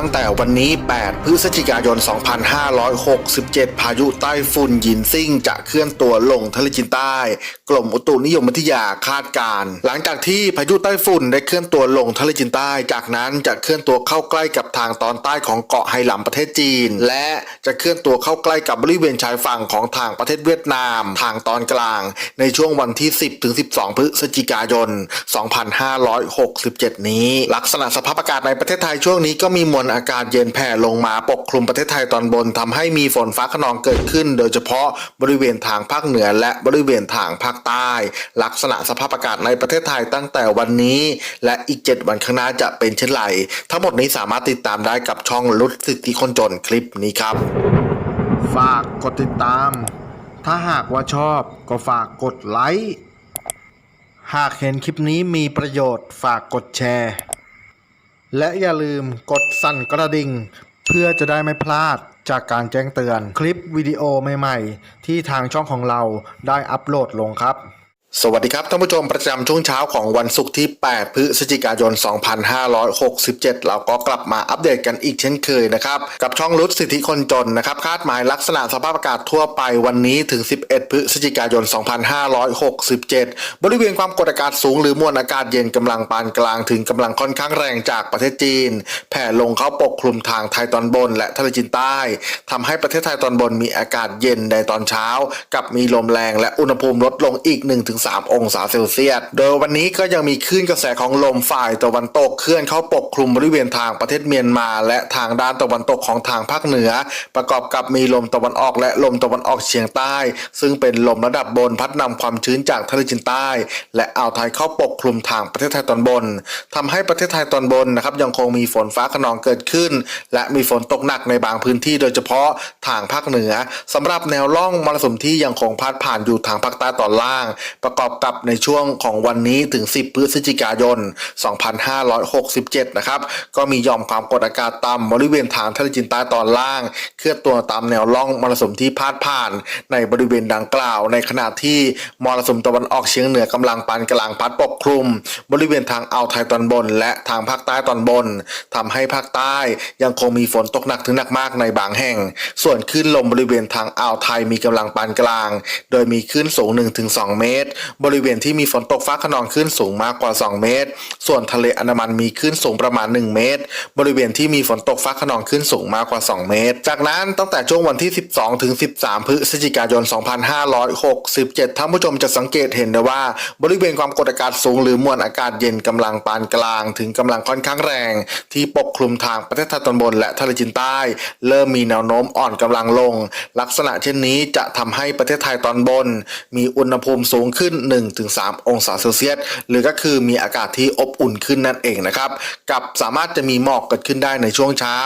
ตั้งแต่วันนี้ 8 พฤศจิกายน 2567 พายุใต้ฝุ่นยินซิ่งจะเคลื่อนตัวลงทะเลจีนใต้ กรมอุตุนิยมวิทยาคาดการณ์หลังจากที่พายุใต้ฝุ่นได้เคลื่อนตัวลงทะเลจีนใต้ จากนั้นจะเคลื่อนตัวเข้าใกล้กับทางตอนใต้ของเกาะไหหลำประเทศจีน และจะเคลื่อนตัวเข้าใกล้กับบริเวณชายฝั่งของทางประเทศเวียดนาม ทางตอนกลาง ในช่วงวันที่ 10ถึง12 พฤศจิกายน 2567 นี้ ลักษณะสภาพอากาศในประเทศไทยช่วงนี้ก็มีมวลอากาศเย็นแผ่ลงมาปกคลุมประเทศไทยตอนบนทำให้มีฝนฟ้าขนองเกิดขึ้น โดยเฉพาะบริเวณทางภาคเหนือและบริเวณทางภาคใต้ ลักษณะสภาพอากาศในประเทศไทยตั้งแต่วันนี้ และอีก 7 วันข้างหน้าจะเป็นเช่นไร ทั้งหมดนี้สามารถติดตามได้กับช่องลุดสิทธิคนจนคลิปนี้ครับ ฝากกดติดตาม ถ้าหากว่าชอบก็ฝากกดไลค์ หากเห็นคลิปนี้มีประโยชน์ฝากกดแชร์ และอย่าลืมกดสั่นกระดิ่ง เพื่อจะได้ไม่พลาด จากการแจ้งเตือน คลิปวิดีโอใหม่ ๆ ที่ทางช่องของเราได้อัปโหลดลงครับ สวัสดีครับท่านผู้ชมประจำช่วงเช้าของวันศุกร์ที่ 8 พฤศจิกายน 2567 เราก็กลับมาอัปเดตกันอีกเช่นเคยนะครับ กับช่องรุดสิทธิคนจนนะครับ คาดหมายลักษณะสภาพอากาศทั่วไปวันนี้ถึง 11 พฤศจิกายน 2567 บริเวณความกดอากาศสูงหรือมวลอากาศเย็นกำลังปานกลางถึงกำลังค่อนข้างแรงจากประเทศจีน แผ่ลงเข้าปกคลุมทางไทยตอนบน และทะเลจีนใต้ทำให้ประเทศไทยตอนบนมีอากาศเย็นในตอนเช้า กับมีลมแรงและอุณหภูมิลดลงอีก3 องศาเซลเซียส โดยวันนี้ก็ยังมีคลื่นกระแสของลมฝ่ายตะวันตกเคลื่อนเข้าปกคลุมบริเวณทางประเทศเมียนมา และทางด้านตะวันตกของทางภาคเหนือ ประกอบกับมีลมตะวันออกและลมตะวันออกเฉียงใต้ ซึ่งเป็นลมระดับบนพัดนำความชื้นจากทะเลจีนใต้ และอ่าวไทยเข้าปกคลุมทางประเทศไทยตอนบนทำให้ประเทศไทยตอนบนนะครับยังคงมีฝนฟ้าขนองเกิดขึ้น และมีฝนตกหนักในบางพื้นที่โดยเฉพาะทางภาคเหนือสำหรับแนวร่องมรสุมที่ยังคงพาดผ่านอยู่ทางภาคใต้ตอนล่างประกอบกับในช่วงของวันนี้ถึง 10 พฤศจิกายน 2567 นะครับ ก็มีย่อมความกดอากาศต่ำบริเวณทางทะเลจีนใต้ตอนล่าง เคลื่อนตัวตามแนวร่องมรสุมที่พาดผ่านในบริเวณดังกล่าว ในขณะที่มรสุมตะวันออกเฉียงเหนือกำลังปานกลางพัดปกคลุม บริเวณทางอ่าวไทยตอนบน และทางภาคใต้ตอนบนทำให้ภาคใต้ยังคงมีฝนตกหนักถึงหนักมากในบางแห่ง ส่วนคลื่นลมบริเวณทางอ่าวไทยมีกำลังปานกลาง โดยมีคลื่นสูง 1-2 เมตรบริเวณที่มีฝนตกฟ้าขนองคลื่นสูงมากกว่า 2 เมตร ส่วนทะเลอันดามันมีคลื่นสูงประมาณ 1 เมตร บริเวณที่มีฝนตกฟ้าขนองคลื่นสูงมากกว่า 2 เมตร จากนั้นตั้งแต่ช่วงวันที่ 12 ถึง 13 พฤศจิกายน 2567 ท่านผู้ชมจะสังเกตเห็นได้ว่า บริเวณความกดอากาศสูงหรือมวลอากาศเย็นกำลังปานกลาง ถึงกำลังค่อนข้างแรง ที่ปกคลุมทางประเทศไทยตอนบนและทะเลจีนใต้ เริ่มมีแนวโน้มอ่อนกำลังลง ลักษณะเช่นนี้จะทำให้ประเทศไทยตอนบน มีอุณหภูมิสูงขึ้นึ้น 1-3 องศาเซลเซียส หรือก็คือมีอากาศที่อบอุ่นขึ้นนั่นเองนะครับ กับสามารถจะมีหมอกเกิดขึ้นได้ในช่วงเช้า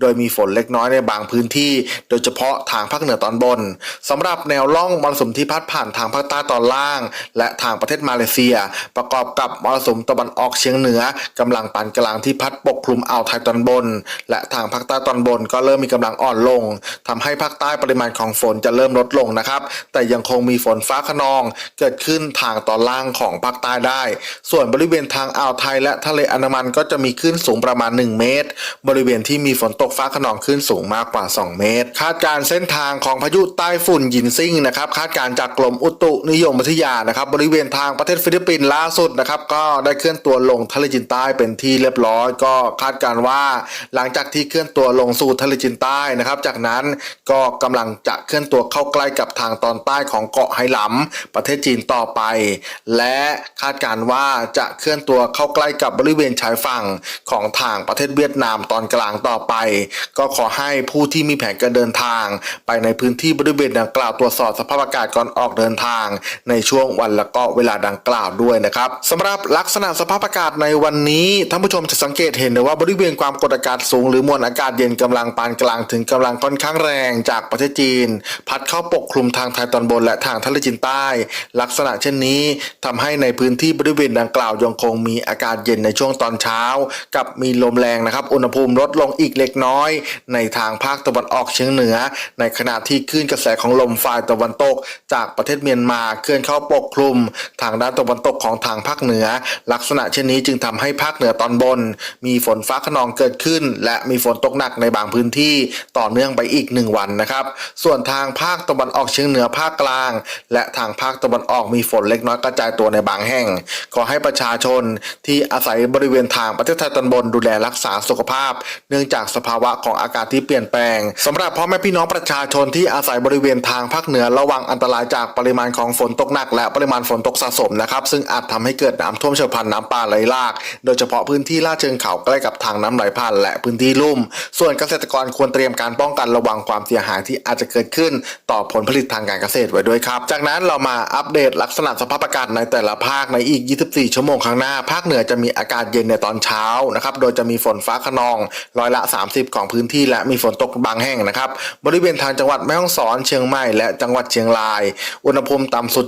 โดยมีฝนเล็กน้อยในบางพื้นที่ โดยเฉพาะทางภาคเหนือตอนบนสำหรับแนวร่องมรสุมที่พัดผ่านทางภาคใต้ตอนล่าง และทางประเทศมาเลเซีย ประกอบกับมรสุมตะวันออกเฉียงเหนือกำลังปานกลางที่พัดปกคลุมอ่าวไทยตอนบน และทางภาคใต้ตอนบนก็เริ่มมีกำลังอ่อนลงทำให้ภาคใต้ปริมาณของฝนจะเริ่มลดลงนะครับ แต่ยังคงมีฝนฟ้าขนองเกิดขึ้นทางตอนล่างของภาคใต้ได้ ส่วนบริเวณทางอ่าวไทยและทะเลอันดามันก็จะมีคลื่นสูงประมาณ 1 เมตร บริเวณที่มีฝนตกฟ้าขนองคลื่นสูงมากกว่า 2 เมตร คาดการ์เส้นทางของพายุใต้ฝุ่นยินซิ่งนะครับคาดการ์จากกรมอุตุนิยมวิทยานะครับบริเวณทางประเทศฟิลิปปินส์ล่าสุดนะครับก็ได้เคลื่อนตัวลงทะเลจีนใต้เป็นที่เรียบร้อย ก็คาดการ์ว่า หลังจากที่เคลื่อนตัวลงสู่ทะเลจีนใต้นะครับจากนั้นก็กำลังจะเคลื่อนตัวเข้าใกล้กับทางตอนใต้ของเกาะไหหลำประเทศจีนต่อไป และคาดการณ์ว่าจะเคลื่อนตัวเข้าใกล้กับบริเวณชายฝั่งของทางประเทศเวียดนามตอนกลางต่อไป ก็ขอให้ผู้ที่มีแผนการเดินทาง ไปในพื้นที่บริเวณดังกล่าวตรวจสอบสภาพอากาศก่อนออกเดินทาง ในช่วงวันและก็เวลาดังกล่าวด้วยนะครับสำหรับลักษณะสภาพอากาศในวันนี้ท่านผู้ชมจะสังเกตเห็นได้ว่าบริเวณความกดอากาศสูง หรือมวลอากาศเย็นกำลังปานกลางถึงกำลังค่อนข้างแรงจากประเทศจีน พัดเข้าปกคลุมทางไทยตอนบนและทางทะเลจีนใต้ ลักษณะณะเช่นนี้ทำให้ในพื้นที่บริเวณดังกล่าวยังคงมีอากาศเย็นในช่วงตอนเช้า กับมีลมแรงนะครับ อุณหภูมิลดลงอีกเล็กน้อย ในทางภาคตะวันออกเฉียงเหนือ ในขณะที่คลื่นกระแสของลมฝ่ายตะวันตก จากประเทศเมียนมาเคลื่อนเข้าปกคลุม ทางด้านตะวันตกของทางภาคเหนือ ลักษณะเช่นนี้จึงทำให้ภาคเหนือตอนบน มีฝนฟ้าขนองเกิดขึ้น และมีฝนตกหนักในบางพื้นที่ต่อเนื่องไปอีกหนึ่งวันนะครับ ส่วนทางภาคตะวันออกเฉียงเหนือภาคกลาง และทางภาคตะวันออกมีีฝนเล็กน้อยกระจายตัวในบางแห่ง ขอให้ประชาชนที่อาศัยบริเวณทางประเทศไทยตอนบนดูแลรักษาสุขภาพ เนื่องจากสภาวะของอากาศที่เปลี่ยนแปลงสำหรับพ่อแม่พี่น้องประชาชนที่อาศัยบริเวณทางภาคเหนือระวังอันตรายจากปริมาณของฝนตกหนัก และปริมาณฝนตกสะสมนะครับซึ่งอาจทำให้เกิดน้ำท่วมฉับพลันน้ำป่าไหลหลาก โดยเฉพาะพื้นที่ลาดเชิงเขาใกล้กับทางน้ำไหลผ่านและพื้นที่ลุ่ม ส่วนเกษตรกรควรเตรียมการป้องกันระวังความเสียหายที่อาจจะเกิดขึ้น ต่อผลผลิตทางการเกษตรไว้ด้วยครับ จากนั้นเรามาอัปเดตลักษณะสภาพอากาศในแต่ละภาคในอีก 24 ชั่วโมงข้างหน้า ภาคเหนือจะมีอากาศเย็นในตอนเช้านะครับ โดยจะมีฝนฟ้าขนองร้อยละ 30 ของพื้นที่ และมีฝนตกบางแห่งนะครับ บริเวณทางจังหวัดแม่ฮ่องสอน เชียงใหม่และจังหวัดเชียงราย อุณหภูมิต่ำสุด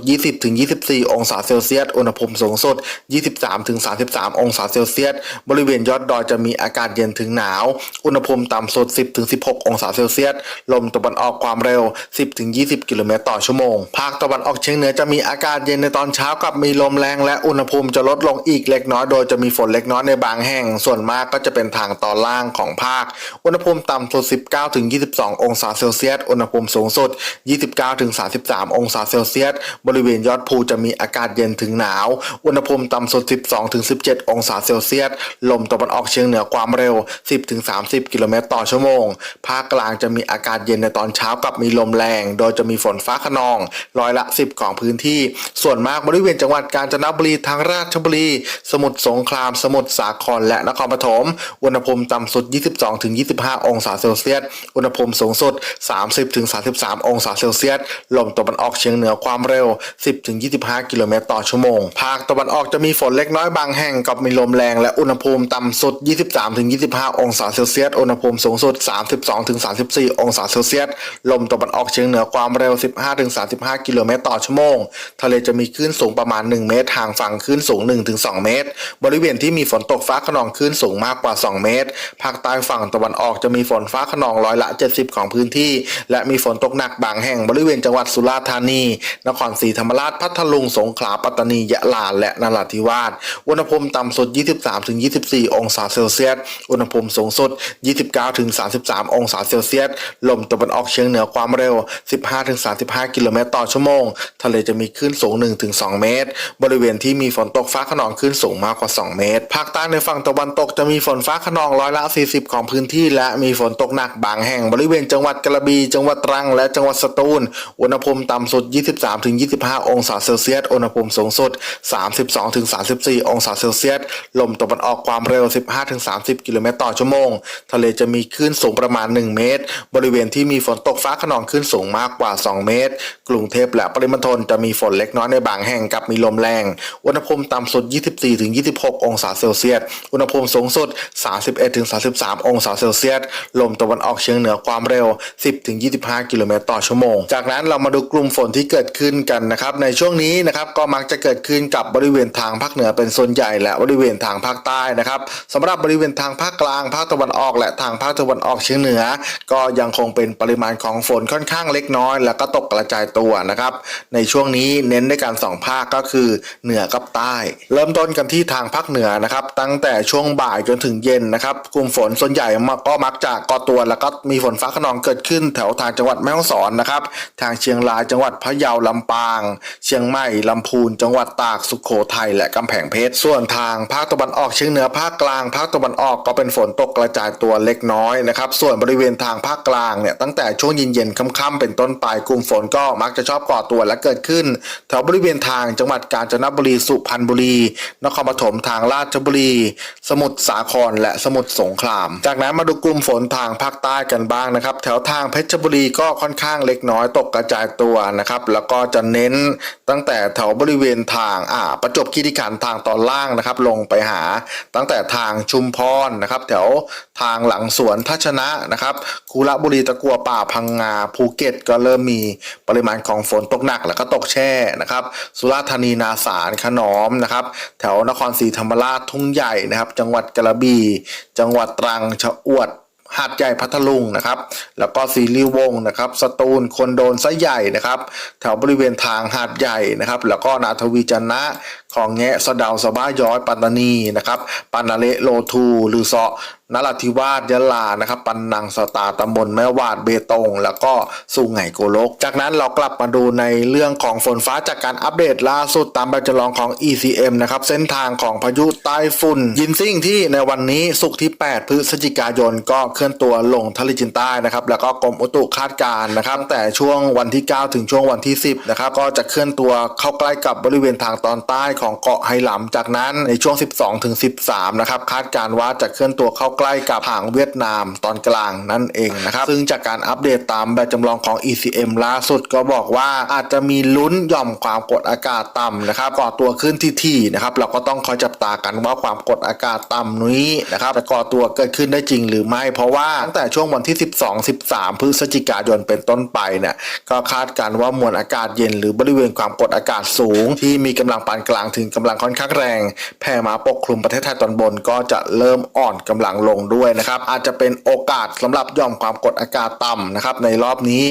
20-24 องศาเซลเซียส อุณหภูมิสูงสุด 23-33 องศาเซลเซียส บริเวณยอดดอยจะมีอากาศเย็นถึงหนาว อุณหภูมิต่ำสุด 10-16 องศาเซลเซียส ลมตะวันออกความเร็ว 10-20 กิโลเมตรต่อชั่วโมง ภาคตะวันออกเฉียงเหนือจะมีอากาศากาศเย็นในตอนเช้ากับมีลมแรงและอุณหภูมิจะลดลงอีกเล็กน้อยโดยจะมีฝนเล็กน้อยในบางแห่ง ส่วนมากก็จะเป็นทางตอนล่างของภาค อุณหภูมิต่ำสุด 19-22 องศาเซลเซียส อุณหภูมิสูงสุด 29-33 องศาเซลเซียส บริเวณยอดภูจะมีอากาศเย็นถึงหนาว อุณหภูมิต่ำสุด 12-17 องศาเซลเซียส ลมตะวันออกเฉียงเหนือความเร็ว 10-30 กิโลเมตรต่อชั่วโมง ภาคกลางจะมีอากาศเย็นในตอนเช้ากับมีลมแรง โดยจะมีฝนฟ้าขนอง ร้อยละ 10 ของพื้นที่ส่วนมากบริเวณจังหวัดกาญจนบุรีทางราชบุรี สมุทรสงคราม สมุทรสาครและนครปฐมอุณหภูมิต่ำสุด 22-25 องศาเซลเซียสอุณหภูมิสูงสุด 30-33 องศาเซลเซียสลมตะวันออกเฉียงเหนือความเร็ว 10-25 กิโลเมตรต่อชั่วโมง ภาคตะวันออกจะมีฝนเล็กน้อยบางแห่งกับมีลมแรงและอุณหภูมิต่ำสุด 23-25 องศาเซลเซียสอุณหภูมิสูงสุด 32-34 องศาเซลเซียสลมตะวันออกเฉียงเหนือความเร็ว 15-35 กิโลเมตรต่อชั่วโมงทะเลจะมีคลื่นสูงประมาณ 1 เมตรห่างฝั่งคลื่นสูง 1-2 เมตร บริเวณที่มีฝนตกฟ้าขนองคลื่นสูงมากกว่า 2 เมตร ภาคใต้ฝั่งตะวันออกจะมีฝนฟ้าขนองร้อยละ 70 ของพื้นที่ และมีฝนตกหนักบางแห่งบริเวณจังหวัดสุราษฎร์ธานี นครศรีธรรมราช พัทลุง สงขลา ปัตตานี ยะลา และนราธิวาส อุณหภูมิต่ำสุด 23-24 องศาเซลเซียส อุณหภูมิสูงสุด 29-33 องศาเซลเซียส ลมตะวันออกเฉียงเหนือความเร็ว 15-35 กิโลเมตรต่อชั่วโมง ทะเลจะมีคลื่นสูง 1-2 เมตร บริเวณที่มีฝนตกฟ้าขนองคลื่นสูงมากกว่า 2 เมตร ภาคใต้ในฝั่งตะวันตกจะมีฝนฟ้าขนองร้อยละ 40 ของพื้นที่ และมีฝนตกหนักบางแห่งบริเวณจังหวัดกระบี่ จังหวัดตรัง และจังหวัดสตูล อุณหภูมิต่ำสุด 23-25 องศาเซลเซียส อุณหภูมิสูงสุด 32-34 องศาเซลเซียส ลมตะวันออกความเร็ว 15-30 กิโลเมตรต่อชั่วโมง ทะเลจะมีคลื่นสูงประมาณ 1 เมตร บริเวณที่มีฝนตกฟ้าขนองคลื่นสูงมากกว่า 2 เมตร กรุงเทพและปริมณฑลจะมีฝนเล็กน้อยในบางแห่งกับมีลมแรง อุณหภูมิต่ำสุด 24-26 องศาเซลเซียส อุณหภูมิสูงสุด 31-33 องศาเซลเซียส ลมตะวันออกเฉียงเหนือความเร็ว 10-25 กิโลเมตรต่อชั่วโมง จากนั้นเรามาดูกลุ่มฝนที่เกิดขึ้นกันนะครับในช่วงนี้นะครับก็มักจะเกิดขึ้นกับบริเวณทางภาคเหนือเป็นส่วนใหญ่และบริเวณทางภาคใต้นะครับสำหรับบริเวณทางภาคกลางภาคตะวันออก และทางภาคตะวันออกเฉียงเหนือ ก็ยังคงเป็นปริมาณของฝนค่อนข้างเล็กน้อย แล้วก็ตกกระจายตัวนะครับในช่วงนี้เน้นด้วยการสองภาคก็คือเหนือกับใต้ เริ่มต้นกันที่ทางภาคเหนือนะครับ ตั้งแต่ช่วงบ่ายจนถึงเย็นนะครับ กลุ่มฝนส่วนใหญ่ก็มักจะก่อตัวแล้วก็มีฝนฟ้าขนองเกิดขึ้น แถวทางจังหวัดแม่ฮ่องสอนนะครับ ทางเชียงรายจังหวัดพะเยาลำปาง เชียงใหม่ลำพูน จังหวัดตากสุโขทัยและกำแพงเพชรส่วนทางภาคตะวันออกเฉียงเหนือภาคกลาง ภาคตะวันออกก็เป็นฝนตกกระจายตัวเล็กน้อยนะครับ ส่วนบริเวณทางภาคกลางเนี่ยตั้งแต่ช่วงเย็นๆค่ำๆเป็นต้นไปกลุ่มฝนก็มักจะชอบก่อตัวและเกิดขึ้นแถวบริเวณทางจังหวัดกาญจนบุรีสุพรรณบุรี นครปฐมทางราชบุรี สมุทรสาครและสมุทรสงคราม จากนั้นมาดูกลุ่มฝนทางภาคใต้กันบ้างนะครับ แถวทางเพชรบุรีก็ค่อนข้างเล็กน้อยตกกระจายตัวนะครับแล้วก็จะเน้นตั้งแต่แถวบริเวณทางอ่าประจบคีรีขันทางตอนล่างนะครับลงไปหาตั้งแต่ทางชุมพรนะครับแถวทางหลังสวนทัชนะนะครับคูระบุรีตะกัวป่าพังงาภูเก็ตก็เริ่มมีปริมาณของฝนตกหนักแล้วก็ตกแช่นะครับสุราษฎร์ธานีนาสารขนอมนะครับแถวนครศรีธรรมราชทุ่งใหญ่นะครับ จังหวัดกระบี่ จังหวัดตรังชะอวดหาดใหญ่พัทลุงนะครับ แล้วก็ซีรีวงนะครับ สตูลคนโดนไซใหญ่นะครับ แถวบริเวณทางหาดใหญ่นะครับ แล้วก็นาทวีจันนะของแงะสะดาวสะบ้าย้อยปัตตานีนะครับปันาเลโลทูหรือเซาะ นราธิวาสยะลานะครับ ปันนังสตาตำบลแม่วาดเบตง แล้วก็สุไหงโกลก จากนั้นเรากลับมาดูในเรื่องของฝนฟ้าจากการอัปเดตล่าสุดตามแบจำลองของ ECM นะครับเส้นทางของพายุใต้ฝุ่น ยินซิ่งที่ในวันนี้สุกที่ 8 พฤศจิกายนก็เคลื่อนตัวลงทะเลจีนใต้นะครับแล้วก็กรมอุตุคาดการณ์นะครับแต่ช่วงวันที่ 9 ถึงช่วงวันที่ 10นะครับก็จะเคลื่อนตัวเข้าใกล้กับบริเวณทางตอนใต้ของเกาะไหหลำจากนั้นในช่วง 12 ถึง 13นะครับคาดการณ์ว่าจะเคลื่อนตัวเข้าใกล้กับหางเวียดนามตอนกลางนั่นเองนะครับ ซึ่งจากการอัปเดตตามแบบจำลองของ ECM ล่าสุดก็บอกว่าอาจจะมีลุ้นหย่อมความกดอากาศต่ำนะครับก่อตัวขึ้นที่ๆนะครับเราก็ต้องคอยจับตากันว่าความกดอากาศต่ำนี้นะครับจะก่อตัวเกิดขึ้นได้จริงหรือไม่ เพราะว่าตั้งแต่ช่วงวันที่ 12 13 พฤศจิกายนเป็นต้นไปเนี่ยก็คาดการณ์ว่ามวลอากาศเย็นหรือบริเวณความกดอากาศสูง ที่มีกำลังปานกลางถึงกำลังค่อนข้างแรง แผ่มาปกคลุมประเทศไทยตอนบนก็จะเริ่มอ่อนกำลังลงด้วยนะครับ อาจจะเป็นโอกาสสำหรับย่อมความกดอากาศต่ำนะครับ ในรอบนี้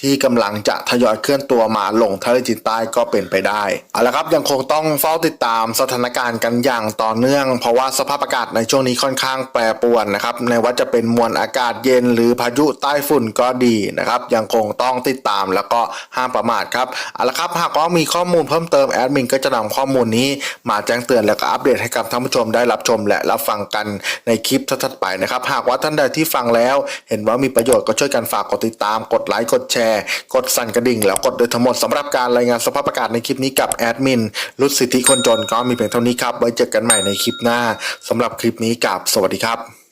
ที่กำลังจะทยอยเคลื่อนตัวมาลงทะเลจีนใต้ก็เป็นไปได้เอาละครับยังคงต้องเฝ้าติดตามสถานการณ์กันอย่างต่อเนื่อง เพราะว่าสภาพอากาศในช่วงนี้ค่อนข้างแปรปรวนนะครับในว่าจะเป็นมวลอากาศเย็นหรือพายุใต้ฝุ่นก็ดีนะครับยังคงต้องติดตามแล้วก็ห้ามประมาทครับเอาละครับหากว่ามีข้อมูลเพิ่มเติมแอดมินก็จะนำข้อมูลนี้มาแจ้งเตือนแล้วก็อัปเดตให้กับท่านผู้ชมได้รับชมและรับฟังกันในคลิปถัดไปนะครับ หากว่าท่านใดที่ฟังแล้ว เห็นว่ามีประโยชน์ก็ช่วยกันฝากกดติดตาม กดไลค์ กดแชร์ กดสั่นกระดิ่ง แล้วกดโดยทั้งหมดสำหรับการรายงานสภาพอากาศในคลิปนี้กับแอดมินรุดสิทธิคนจนก็มีเพียงเท่านี้ครับ ไว้เจอกันใหม่ในคลิปหน้าสำหรับคลิปนี้กับสวัสดีครับ